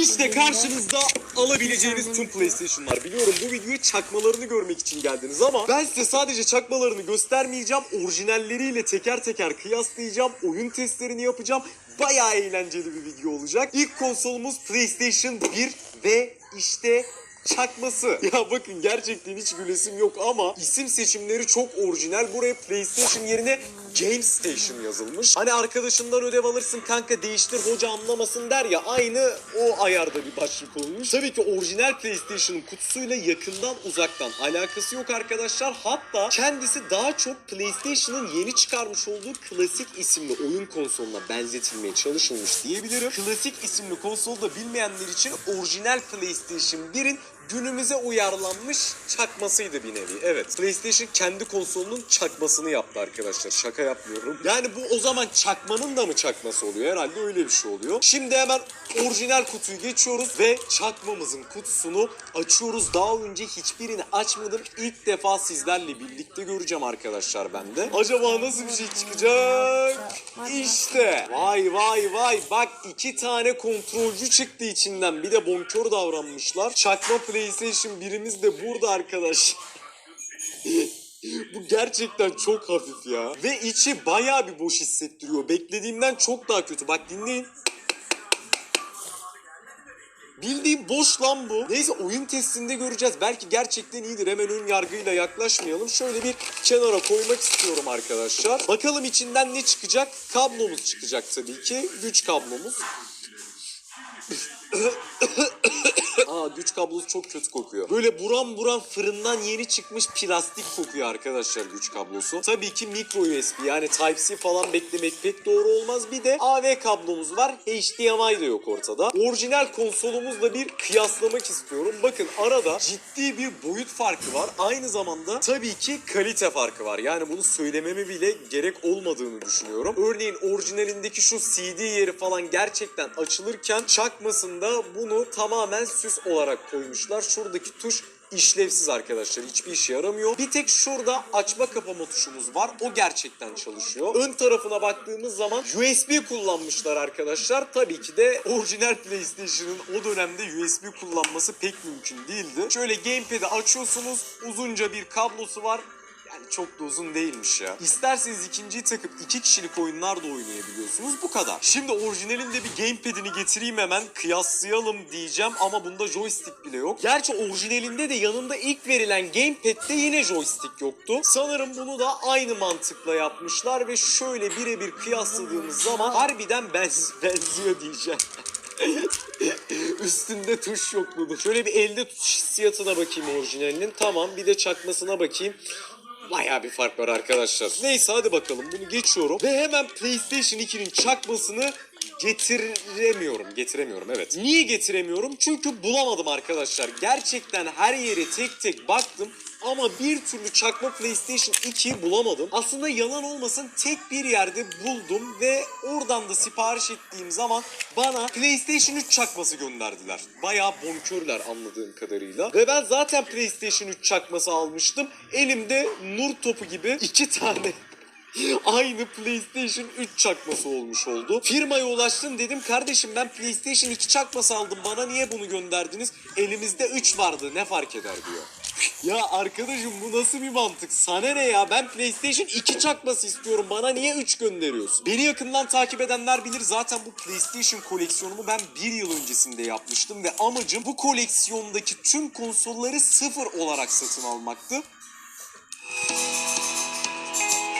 İşte karşınızda alabileceğiniz tüm PlayStation'lar. Biliyorum bu videoya çakmalarını görmek için geldiniz ama ben size sadece çakmalarını göstermeyeceğim. Orijinalleriyle teker teker kıyaslayacağım. Oyun testlerini yapacağım. Bayağı eğlenceli bir video olacak. İlk konsolumuz PlayStation 1 ve işte çakması. Ya bakın gerçekten hiç gülesim yok ama isim seçimleri çok orijinal. Buraya PlayStation yerine Game Station yazılmış. Hani arkadaşından ödev alırsın kanka değiştir hoca anlamasın der ya aynı o ayarda bir başlık olmuş. Tabii ki orijinal PlayStation'ın kutusuyla yakından uzaktan alakası yok arkadaşlar. Hatta kendisi daha çok PlayStation'ın yeni çıkarmış olduğu Klasik isimli oyun konsoluna benzetilmeye çalışılmış diyebilirim. Klasik isimli konsolda bilmeyenler için orijinal PlayStation 1'in günümüze uyarlanmış çakmasıydı bir nevi. Evet. PlayStation kendi konsolunun çakmasını yaptı arkadaşlar. Şaka yapmıyorum. Yani bu o zaman çakmanın da mı çakması oluyor? Herhalde öyle bir şey oluyor. Şimdi hemen orijinal kutuyu geçiyoruz ve çakmamızın kutusunu açıyoruz. Daha önce hiçbirini açmadım. İlk defa sizlerle birlikte göreceğim arkadaşlar ben de. Acaba nasıl bir şey çıkacak? İşte. Vay vay vay. Bak iki tane kontrolcü çıktı içinden. Bir de bonkör davranmışlar. Çakma PlayStation birimiz de burada arkadaş. Bu gerçekten çok hafif ya. Ve içi bayağı bir boş hissettiriyor. Beklediğimden çok daha kötü. Bak dinleyin. Bildiğim boş lan bu. Neyse oyun testinde göreceğiz. Belki gerçekten iyidir. Hemen ön yargıyla yaklaşmayalım. Şöyle bir kenara koymak istiyorum arkadaşlar. Bakalım içinden ne çıkacak? Kablomuz çıkacak tabii ki. Güç kablomuz. Aa güç kablosu çok kötü kokuyor. Böyle buram buram fırından yeni çıkmış plastik kokuyor arkadaşlar güç kablosu. Tabii ki micro USB yani Type-C falan beklemek pek doğru olmaz. Bir de AV kablomuz var. HDMI de yok ortada. Orijinal konsolumuzla bir kıyaslamak istiyorum. Bakın arada ciddi bir boyut farkı var. Aynı zamanda tabii ki kalite farkı var. Yani bunu söylememe bile gerek olmadığını düşünüyorum. Örneğin orijinalindeki şu CD yeri falan gerçekten açılırken çakmasında bunu tamamen süs olarak koymuşlar. Şuradaki tuş işlevsiz arkadaşlar. Hiçbir işe yaramıyor. Bir tek şurada açma kapama tuşumuz var. O gerçekten çalışıyor. Ön tarafına baktığımız zaman USB kullanmışlar arkadaşlar. Tabii ki de orijinal PlayStation'ın o dönemde USB kullanması pek mümkün değildi. Şöyle gamepad'i açıyorsunuz. Uzunca bir kablosu var. Çok da uzun değilmiş ya. İsterseniz ikinciyi takıp iki kişilik oyunlar da oynayabiliyorsunuz. Bu kadar. Şimdi orijinalinde bir gamepad'ini getireyim hemen kıyaslayalım diyeceğim ama bunda joystick bile yok. Gerçi orijinalinde de yanında ilk verilen gamepad'de yine joystick yoktu. Sanırım bunu da aynı mantıkla yapmışlar ve şöyle birebir kıyasladığımız zaman harbiden benz benziyor diyeceğim. Üstünde tuş yok bunun. Şöyle bir elde tutuş hissiyatına bakayım orijinalinin. Tamam bir de çakmasına bakayım. Bayağı bir fark var arkadaşlar. Neyse hadi bakalım bunu geçiyorum. Ve hemen PlayStation 2'nin çakmasını getiremiyorum. Getiremiyorum evet. Niye getiremiyorum? Çünkü bulamadım arkadaşlar. Gerçekten her yere tek tek baktım. Ama bir türlü çakma PlayStation 2 bulamadım. Aslında yalan olmasın tek bir yerde buldum ve oradan da sipariş ettiğim zaman bana PlayStation 3 çakması gönderdiler. Bayağı bonkörler anladığım kadarıyla. Ve ben zaten PlayStation 3 çakması almıştım. Elimde nur topu gibi iki tane Aynı PlayStation 3 çakması olmuş oldu. Firmaya ulaştım dedim kardeşim ben PlayStation 2 çakması aldım bana niye bunu gönderdiniz? Elimizde 3 vardı ne fark eder diyor. Ya arkadaşım bu nasıl bir mantık? Sana ne ya? Ben PlayStation 2 çakması istiyorum. Bana niye 3 gönderiyorsun? Beni yakından takip edenler bilir. Zaten bu PlayStation koleksiyonumu ben bir yıl öncesinde yapmıştım. Ve amacım bu koleksiyondaki tüm konsolları sıfır olarak satın almaktı.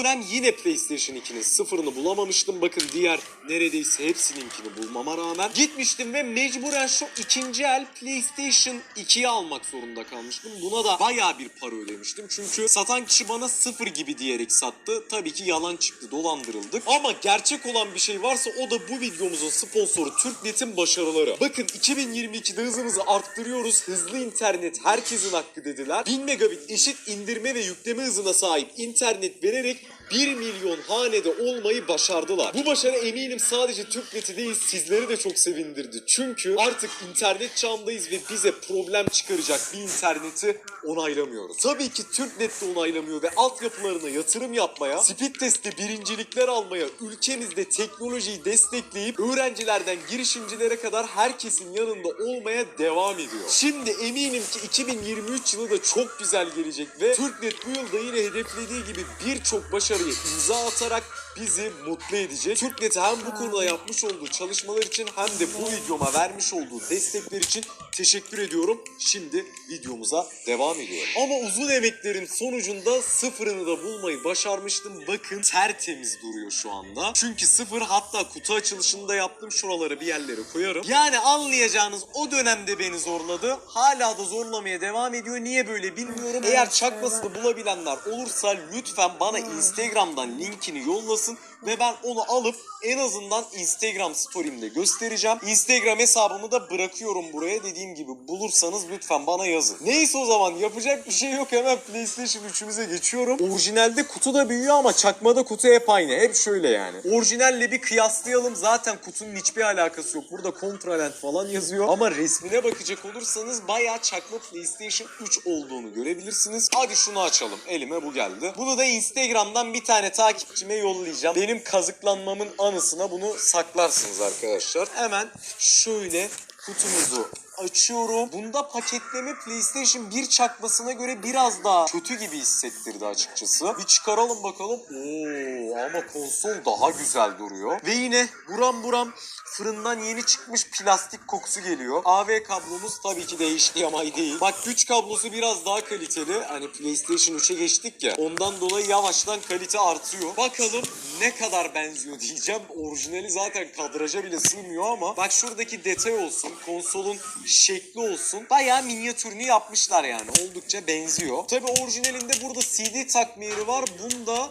Ben yine PlayStation 2'nin sıfırını bulamamıştım. Bakın diğer neredeyse hepsininkini bulmama rağmen. Gitmiştim ve mecburen şu ikinci el PlayStation 2'yi almak zorunda kalmıştım. Buna da bayağı bir para ödemiştim. Çünkü satan kişi bana sıfır gibi diyerek sattı. Tabii ki yalan çıktı dolandırıldık. Ama gerçek olan bir şey varsa o da bu videomuzun sponsoru TürkNet'in başarıları. Bakın 2022'de hızımızı arttırıyoruz. Hızlı internet herkesin hakkı dediler. 1000 megabit eşit indirme ve yükleme hızına sahip internet vererek 1 milyon hanede olmayı başardılar. Bu başarı eminim sadece Türknet'i değil sizleri de çok sevindirdi. Çünkü artık internet çağındayız ve bize problem çıkaracak bir interneti onaylamıyoruz. Tabii ki Türknet de onaylamıyor ve altyapılarına yatırım yapmaya, speed testte birincilikler almaya, ülkemizde teknolojiyi destekleyip öğrencilerden girişimcilere kadar herkesin yanında olmaya devam ediyor. Şimdi eminim ki 2023 yılı da çok güzel gelecek ve Türknet bu yılda yine hedeflediği gibi birçok başarıyı imza atarak bizi mutlu edecek. Türknet'e hem bu konuda yapmış olduğu çalışmalar için hem de bu videoma vermiş olduğu destekler için teşekkür ediyorum. Şimdi videomuza devam ediyorum. Ama uzun emeklerin sonucunda sıfırını da bulmayı başarmıştım. Bakın tertemiz duruyor şu anda. Çünkü sıfır hatta kutu açılışında yaptım. Şuraları bir yerlere koyarım. Yani anlayacağınız o dönemde beni zorladı. Hala da zorlamaya devam ediyor. Niye böyle bilmiyorum. Eğer çakmasını bulabilenler olursa lütfen bana Instagram'dan linkini yollasın ve ben onu alıp en azından Instagram story'imde göstereceğim. Instagram hesabımı da bırakıyorum buraya. Dediğim gibi bulursanız lütfen bana yazın. Neyse o zaman yapacak bir şey yok. Hemen PlayStation 3'ümüze geçiyorum. Orijinalde kutu da büyüyor ama çakmada kutu hep aynı. Hep şöyle yani. Orijinalle bir kıyaslayalım. Zaten kutunun hiçbir alakası yok. Burada Contraland falan yazıyor. Ama resmine bakacak olursanız bayağı çakma PlayStation 3 olduğunu görebilirsiniz. Hadi şunu açalım. Elime bu geldi. Bunu da Instagram'dan bir tane takipçime yollayacağım. Benim kazıklanmamın anısına bunu saklarsınız arkadaşlar. Hemen şöyle kutumuzu açıyorum. Bunda paketleme PlayStation 1 çakmasına göre biraz daha kötü gibi hissettirdi açıkçası. Bir çıkaralım bakalım. Oo ama konsol daha güzel duruyor. Ve yine buram buram fırından yeni çıkmış plastik kokusu geliyor. AV kablomuz tabii ki de HDMI değil. Bak güç kablosu biraz daha kaliteli. Hani PlayStation 3'e geçtik ya. Ondan dolayı yavaştan kalite artıyor. Bakalım ne kadar benziyor diyeceğim. Orijinali zaten kadraja bile sığmıyor ama bak şuradaki detay olsun, konsolun şekli olsun. Bayağı minyatürünü yapmışlar yani. Oldukça benziyor. Tabii orijinalinde burada CD takma yeri var. Bunda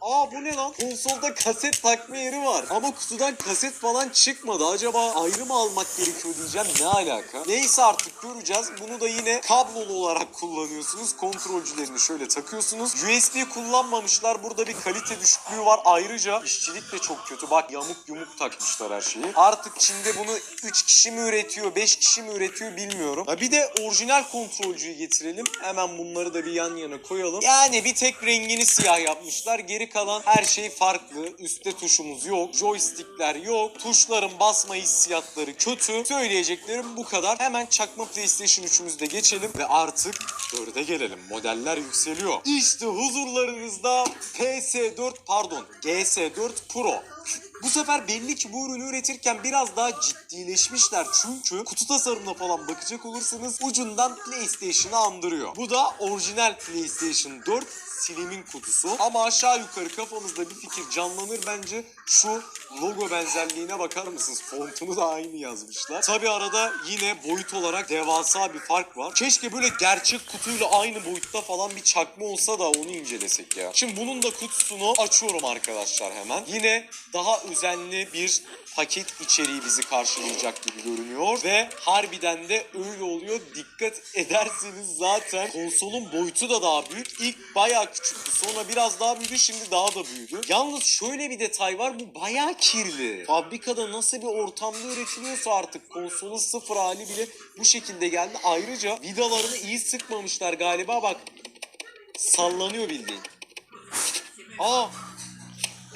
Aa bu ne lan? Konsolda kaset takma yeri var. Ama kutudan kaset falan çıkmadı. Acaba ayrı mı almak gerekiyor diyeceğim. Ne alaka? Neyse artık göreceğiz. Bunu da yine kablolu olarak kullanıyorsunuz. Kontrolcülerini şöyle takıyorsunuz. USB kullanmamışlar. Burada bir kalite düşüklüğü var. Ayrıca işçilik de çok kötü. Bak yamuk yumuk takmışlar her şeyi. Artık Çin'de bunu 3 kişi mi üretiyor, 5 kişi mi üretiyor bilmiyorum. Ha bir de orijinal kontrolcüyü getirelim. Hemen bunları da bir yan yana koyalım. Yani bir tek rengini siyah yapmışlar. Geri kalan her şey farklı. Üstte tuşumuz yok. Joystickler yok. Tuşların basma hissiyatları kötü. Söyleyeceklerim bu kadar. Hemen çakma PlayStation 3'ümüzde geçelim ve artık 4'e gelelim. Modeller yükseliyor. İşte huzurlarınızda PS4 pardon GS4 Pro. Bu sefer belli ki bu ürünü üretirken biraz daha ciddileşmişler. Çünkü kutu tasarımına falan bakacak olursanız ucundan PlayStation'ı andırıyor. Bu da orijinal PlayStation 4 Slim'in kutusu. Ama aşağı yukarı kafamızda bir fikir canlanır bence. Şu logo benzerliğine bakar mısınız? Fontunu da aynı yazmışlar. Tabi arada yine boyut olarak devasa bir fark var. Keşke böyle gerçek kutuyla aynı boyutta falan bir çakma olsa da onu incelesek ya. Şimdi bunun da kutusunu açıyorum arkadaşlar hemen. Yine daha özenli bir paket içeriği bizi karşılayacak gibi görünüyor. Ve harbiden de öyle oluyor. Dikkat ederseniz zaten konsolun boyutu da daha büyük. İlk bayağı küçüktü. Sonra biraz daha büyüdü. Şimdi daha da büyüdü. Yalnız şöyle bir detay var. Bu bayağı kirli. Fabrikada nasıl bir ortamda üretiliyorsa artık konsolun sıfır hali bile bu şekilde geldi. Ayrıca vidalarını iyi sıkmamışlar galiba. Bak sallanıyor bildiğin. Aa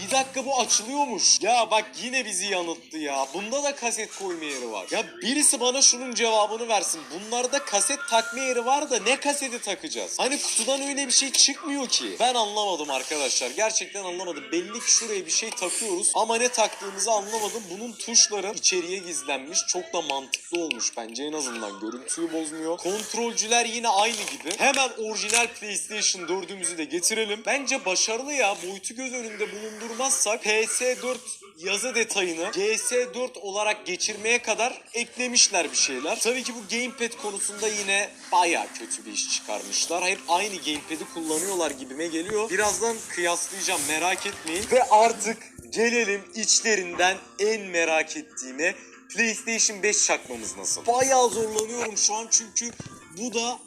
bir dakika bu açılıyormuş. Ya bak yine bizi yanılttı ya. Bunda da kaset koyma yeri var. Ya birisi bana şunun cevabını versin. Bunlarda kaset takma yeri var da ne kaseti takacağız? Hani kutudan öyle bir şey çıkmıyor ki. Ben anlamadım arkadaşlar. Gerçekten anlamadım. Belli ki şuraya bir şey takıyoruz. Ama ne taktığımızı anlamadım. Bunun tuşları içeriye gizlenmiş. Çok da mantıklı olmuş bence. En azından görüntüyü bozmuyor. Kontrolcüler yine aynı gibi. Hemen orijinal PlayStation 4'ümüzü de getirelim. Bence başarılı ya. Boyutu göz önünde bulundurmazsak PS4 yazı detayını GS4 olarak geçirmeye kadar eklemişler bir şeyler. Tabii ki bu gamepad konusunda yine baya kötü bir iş çıkarmışlar. Hep aynı gamepad'i kullanıyorlar gibime geliyor. Birazdan kıyaslayacağım merak etmeyin. Ve artık gelelim içlerinden en merak ettiğime PlayStation 5 çakmamız nasıl? Bayağı zorlanıyorum şu an çünkü bu da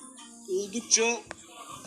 oldukça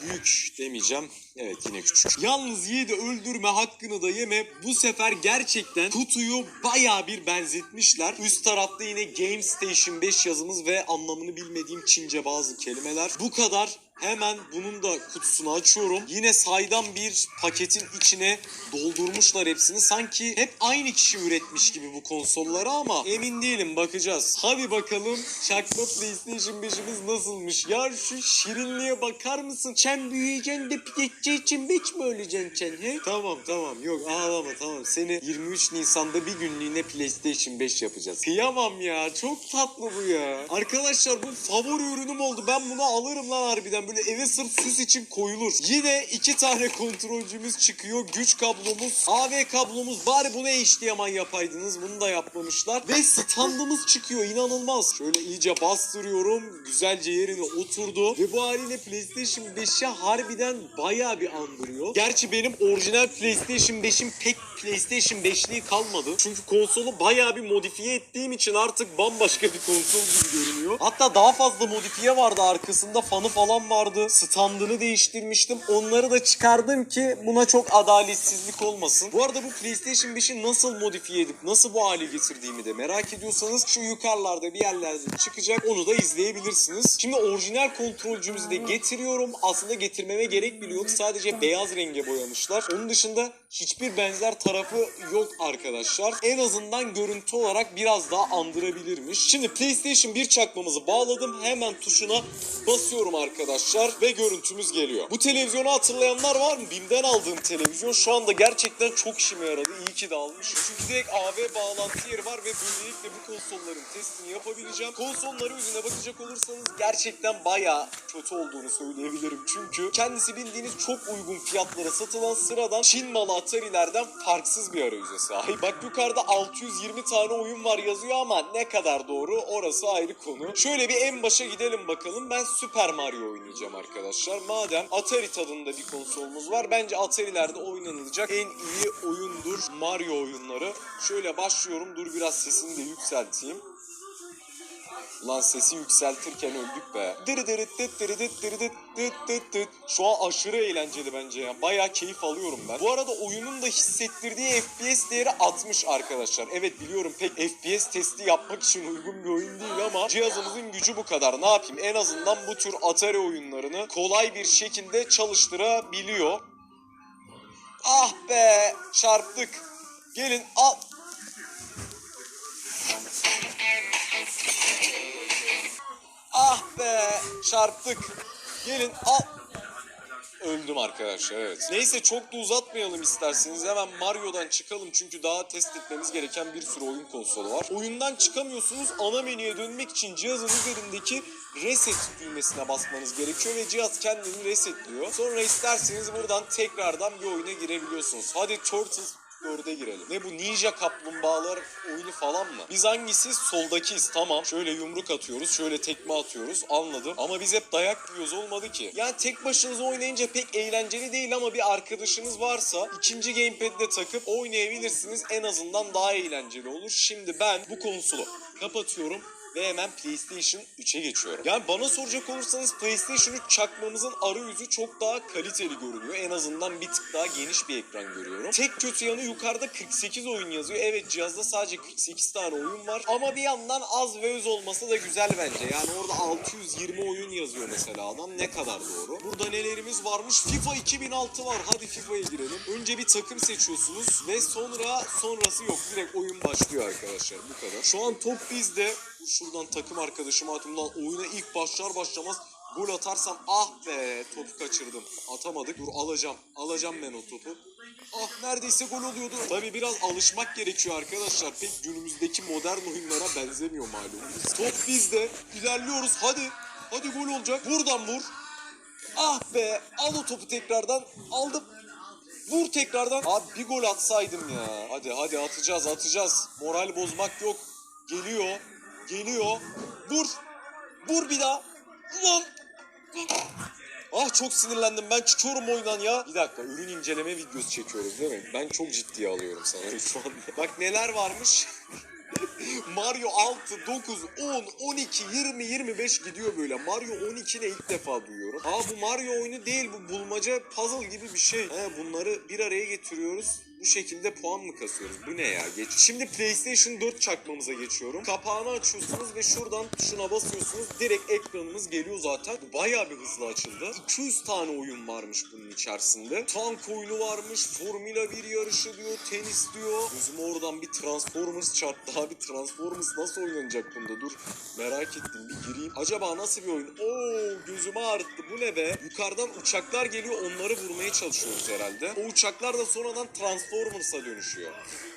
büyük demeyeceğim. Evet yine küçük. Yalnız Yiğit'i öldürme hakkını da yeme. Bu sefer gerçekten kutuyu baya bir benzetmişler. Üst tarafta yine Game Station 5 yazımız ve anlamını bilmediğim Çince bazı kelimeler. Bu kadar. Hemen bunun da kutusunu açıyorum. Yine saydam bir paketin içine doldurmuşlar hepsini. Sanki hep aynı kişi üretmiş gibi bu konsolları ama emin değilim bakacağız. Hadi bakalım çakma PlayStation 5'imiz nasılmış? Ya şu şirinliğe bakar mısın? Sen büyüyeceksin de geçeceği için beç mi öleceksin sen he? Tamam tamam yok ağlama tamam. Seni 23 Nisan'da bir günlüğüne PlayStation 5 yapacağız. Kıyamam ya çok tatlı bu ya. Arkadaşlar bu favori ürünüm oldu. Ben bunu alırım lan harbiden. Böyle eve sırf süs için koyulur. Yine iki tane kontrolcümüz çıkıyor. Güç kablomuz, AV kablomuz. Bari bunu HDMI yapaydınız. Bunu da yapmamışlar. Ve standımız çıkıyor. İnanılmaz. Şöyle iyice bastırıyorum. Güzelce yerine oturdu. Ve bu haliyle PlayStation 5'e harbiden bayağı bir andırıyor. Gerçi benim orijinal PlayStation 5'im pek PlayStation 5'liği kalmadı. Çünkü konsolu bayağı bir modifiye ettiğim için artık bambaşka bir konsol gibi görünüyor. Hatta daha fazla modifiye vardı arkasında fanı falan vardı. Standını değiştirmiştim. Onları da çıkardım ki buna çok adaletsizlik olmasın. Bu arada bu PlayStation 5'i nasıl modifiye edip nasıl bu hale getirdiğimi de merak ediyorsanız şu yukarılarda bir yerlerde çıkacak. Onu da izleyebilirsiniz. Şimdi orijinal kontrolcümüzü de getiriyorum. Aslında getirmeme gerek bile yok. Sadece beyaz renge boyamışlar. Onun dışında hiçbir benzer tarafı yok arkadaşlar. En azından görüntü olarak biraz daha andırabilirmiş. Şimdi PlayStation 1 çakmamızı bağladım. Hemen tuşuna basıyorum arkadaşlar ve görüntümüz geliyor. Bu televizyonu hatırlayanlar var mı? BİM'den aldığım televizyon şu anda gerçekten çok işime yaradı. İyi ki de almışım. Çünkü direkt AV bağlantı yeri var ve böylelikle bu konsolların testini yapabileceğim. Konsolları yüzüne bakacak olursanız gerçekten bayağı kötü olduğunu söyleyebilirim. Çünkü kendisi bildiğiniz çok uygun fiyatlara satılan sıradan Çin malı Atari'lerden farksız bir arayüze sahip. Bak yukarıda 620 tane oyun var yazıyor ama ne kadar doğru orası ayrı konu. Şöyle bir en başa gidelim bakalım. Ben Super Mario oynayacağım arkadaşlar. Madem Atari tadında bir konsolumuz var. Bence Atari'lerde oynanılacak en iyi oyundur Mario oyunları. Şöyle başlıyorum. Dur biraz sesini de yükselteyim. Ulan sesi yükseltirken öldük be. Dırı dırı dıt dırı dıt dırı dıt dıt dıt. Şu an aşırı eğlenceli bence ya. Bayağı keyif alıyorum ben. Bu arada oyunun da hissettirdiği FPS değeri 60 arkadaşlar. Evet biliyorum pek FPS testi yapmak için uygun bir oyun değil ama cihazımızın gücü bu kadar. Ne yapayım? En azından bu tür Atari oyunlarını kolay bir şekilde çalıştırabiliyor. Ah be çarptık. Gelin al. Be çarptık. Gelin al. Öldüm arkadaşlar evet. Neyse çok da uzatmayalım isterseniz. Hemen Mario'dan çıkalım çünkü daha test etmemiz gereken bir sürü oyun konsolu var. Oyundan çıkamıyorsunuz. Ana menüye dönmek için cihazın üzerindeki reset düğmesine basmanız gerekiyor ve cihaz kendini resetliyor. Sonra isterseniz buradan tekrardan bir oyuna girebiliyorsunuz. Hadi Turtles 4'e girelim. Ne bu ninja kaplumbağalar oyunu falan mı? Biz hangisi? Soldakiyiz tamam. Şöyle yumruk atıyoruz, şöyle tekme atıyoruz anladım. Ama biz hep dayak yiyoruz olmadı ki. Yani tek başınıza oynayınca pek eğlenceli değil ama bir arkadaşınız varsa ikinci gamepad'de takıp oynayabilirsiniz. En azından daha eğlenceli olur. Şimdi ben bu konsolu kapatıyorum ve hemen PlayStation 3'e geçiyorum. Yani bana soracak olursanız PlayStation 3 çakmamızın arayüzü çok daha kaliteli görünüyor. En azından bir tık daha geniş bir ekran görüyorum. Tek kötü yanı yukarıda 48 oyun yazıyor. Evet cihazda sadece 48 tane oyun var. Ama bir yandan az ve öz olması da güzel bence. Yani orada 620 oyun yazıyor mesela adam. Ne kadar doğru. Burada nelerimiz varmış? FIFA 2006 var. Hadi FIFA'ya girelim. Önce bir takım seçiyorsunuz ve sonra sonrası yok. Direkt oyun başlıyor arkadaşlar. Bu kadar. Şu an top bizde. Şuradan takım arkadaşıma atayım lan. Oyuna ilk başlar başlamaz gol atarsam ah be topu kaçırdım. Atamadık. Dur alacağım. Alacağım ben o topu. Ah neredeyse gol oluyordu. Tabi biraz alışmak gerekiyor arkadaşlar. Pek günümüzdeki modern oyunlara benzemiyor malumunuz. Top bizde. İlerliyoruz. Hadi. Hadi gol olacak. Buradan vur. Ah be. Al o topu tekrardan. Aldım. Vur tekrardan. Abi bir gol atsaydım ya. Hadi hadi atacağız atacağız. Moral bozmak yok. Geliyor. Geliyor. Vur. Vur bir daha. Ulan. Ah çok sinirlendim. Ben çıkıyorum oyundan ya. Bir dakika ürün inceleme videosu çekiyoruz değil mi? Ben çok ciddiye alıyorum sana şu anda. Bak neler varmış. Mario 6, 9, 10, 12, 20, 25 gidiyor böyle. Mario 12 ne ilk defa duyuyorum. Aa bu Mario oyunu değil bu bulmaca puzzle gibi bir şey. He, bunları bir araya getiriyoruz. Bu şekilde puan mı kasıyoruz? Bu ne ya? Geç. Şimdi PlayStation 4 çakmamıza geçiyorum. Kapağını açıyorsunuz ve şuradan tuşuna basıyorsunuz. Direkt ekranımız geliyor zaten. Bu bayağı bir hızlı açıldı. 200 tane oyun varmış bunun içerisinde. Tank oyunu varmış. Formula 1 yarışı diyor. Tenis diyor. Gözüme oradan bir Transformers çarptı. Abi Transformers nasıl oynanacak bunda? Dur merak ettim bir gireyim. Acaba nasıl bir oyun? Oo gözümü ağrıttı. Bu ne be? Yukarıdan uçaklar geliyor. Onları vurmaya çalışıyoruz herhalde. O uçaklar da sonradan Transformers'a dönüşüyor.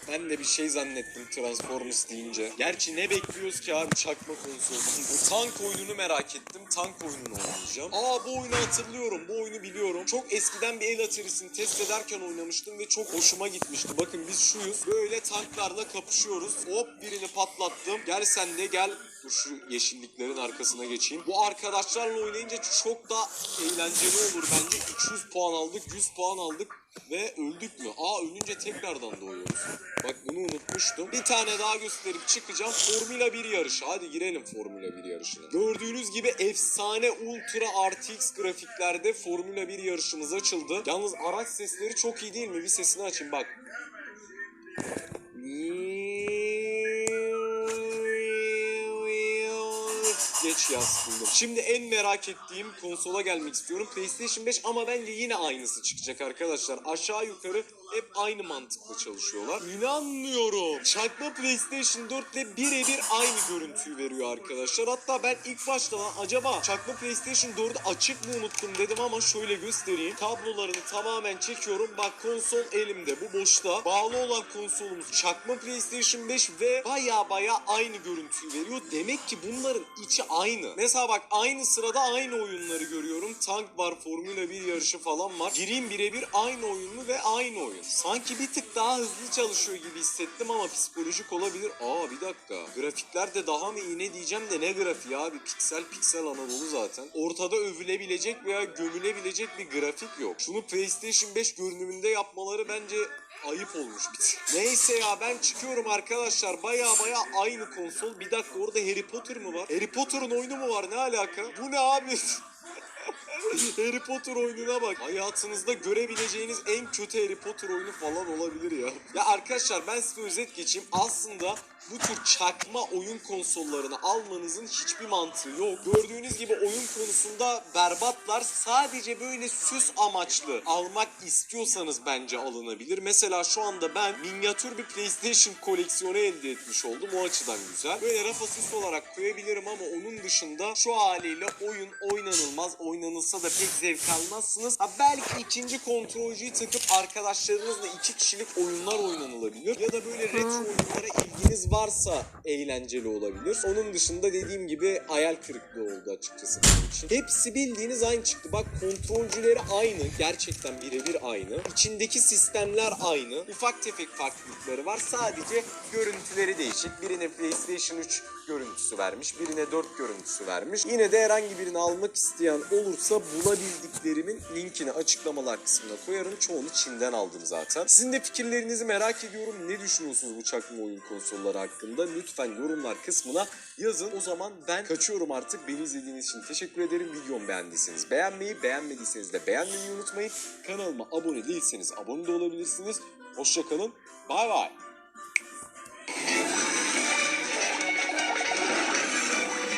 Ben de bir şey zannettim Transformers deyince. Gerçi ne bekliyoruz ki abi çakma konsoldan. Bu tank oyununu merak ettim. Tank oyununu oynayacağım. Aa bu oyunu hatırlıyorum. Bu oyunu biliyorum. Çok eskiden bir el aterisini test ederken oynamıştım ve çok hoşuma gitmişti. Bakın biz şuyuz. Böyle tanklarla kapışıyoruz. Hop birini patlattım. Gel sen de gel. Dur şu yeşilliklerin arkasına geçeyim. Bu arkadaşlarla oynayınca çok da eğlenceli olur bence. 200 puan aldık, 100 puan aldık ve öldük mü? Aa ölünce tekrardan doğuyoruz. Bak bunu unutmuştum. Bir tane daha gösterip çıkacağım. Formula 1 yarışı. Hadi girelim Formula 1 yarışına. Gördüğünüz gibi efsane ultra RTX grafiklerde Formula 1 yarışımız açıldı. Yalnız araç sesleri çok iyi değil mi? Bir sesini açayım bak. Geç ya sıkıldım. Şimdi en merak ettiğim konsola gelmek istiyorum. PlayStation 5 ama bence yine aynısı çıkacak arkadaşlar. Aşağı yukarı hep aynı mantıkla çalışıyorlar. İnanmıyorum. Çakma PlayStation 4 ile birebir aynı görüntüyü veriyor arkadaşlar. Hatta ben ilk başta lan acaba çakma PlayStation 4'ü açık mı unuttum dedim ama şöyle göstereyim. Kablolarını tamamen çekiyorum. Bak konsol elimde. Bu boşta. Bağlı olan konsolumuz çakma PlayStation 5 ve baya baya aynı görüntüyü veriyor. Demek ki bunların içi aynı. Mesela bak aynı sırada aynı oyunları görüyorum. Tank var, Formula 1 yarışı falan var. Gireyim birebir aynı oyun mu ve aynı oyun. Sanki bir tık daha hızlı çalışıyor gibi hissettim ama psikolojik olabilir. Aa bir dakika. Grafikler de daha mı iyi ne diyeceğim de ne grafiği abi? Piksel piksel Anadolu zaten. Ortada övülebilecek veya gömülebilecek bir grafik yok. Şunu PlayStation 5 görünümünde yapmaları bence ayıp olmuş bir tık. Neyse ya ben çıkıyorum arkadaşlar. Baya baya aynı konsol. Bir dakika orada Harry Potter mı var? Harry Potter'ın oyunu mu var? Ne alaka? Bu ne abi? Harry Potter oyununa bak. Hayatınızda görebileceğiniz en kötü Harry Potter oyunu falan olabilir ya. Ya arkadaşlar ben size özet geçeyim. Aslında bu tür çakma oyun konsollarını almanızın hiçbir mantığı yok. Gördüğünüz gibi oyun konusunda berbatlar. Sadece böyle süs amaçlı almak istiyorsanız bence alınabilir. Mesela şu anda ben minyatür bir PlayStation koleksiyonu elde etmiş oldum. O açıdan güzel. Böyle rafa süs olarak koyabilirim ama onun dışında şu haliyle oyun oynanılmaz. Oynanılsa da pek zevk almazsınız. Ha belki ikinci kontrolcüyü takıp arkadaşlarınızla iki kişilik oyunlar oynanılabilir. Ya da böyle retro oyunlara ilginiz varsa eğlenceli olabilir. Onun dışında dediğim gibi hayal kırıklığı oldu açıkçası benim için. Hepsi bildiğiniz aynı çıktı. Bak kontrolcüleri aynı. Gerçekten birebir aynı. İçindeki sistemler aynı. Ufak tefek farklılıkları var. Sadece görüntüleri değişik. Birine PlayStation 3 görüntüsü vermiş. Birine 4 görüntüsü vermiş. Yine de herhangi birini almak isteyen olursa bulabildiklerimin linkini açıklamalar kısmına koyarım. Çoğunu Çin'den aldım zaten. Sizin de fikirlerinizi merak ediyorum. Ne düşünüyorsunuz bu çakma oyun konsolları hakkında? Lütfen yorumlar kısmına yazın. O zaman ben kaçıyorum artık. Beni izlediğiniz için teşekkür ederim. Videomu beğendiyseniz beğenmeyi, beğenmediyseniz de beğenmeyi unutmayın. Kanalıma abone değilseniz abone de olabilirsiniz. Hoşçakalın. Bay bay.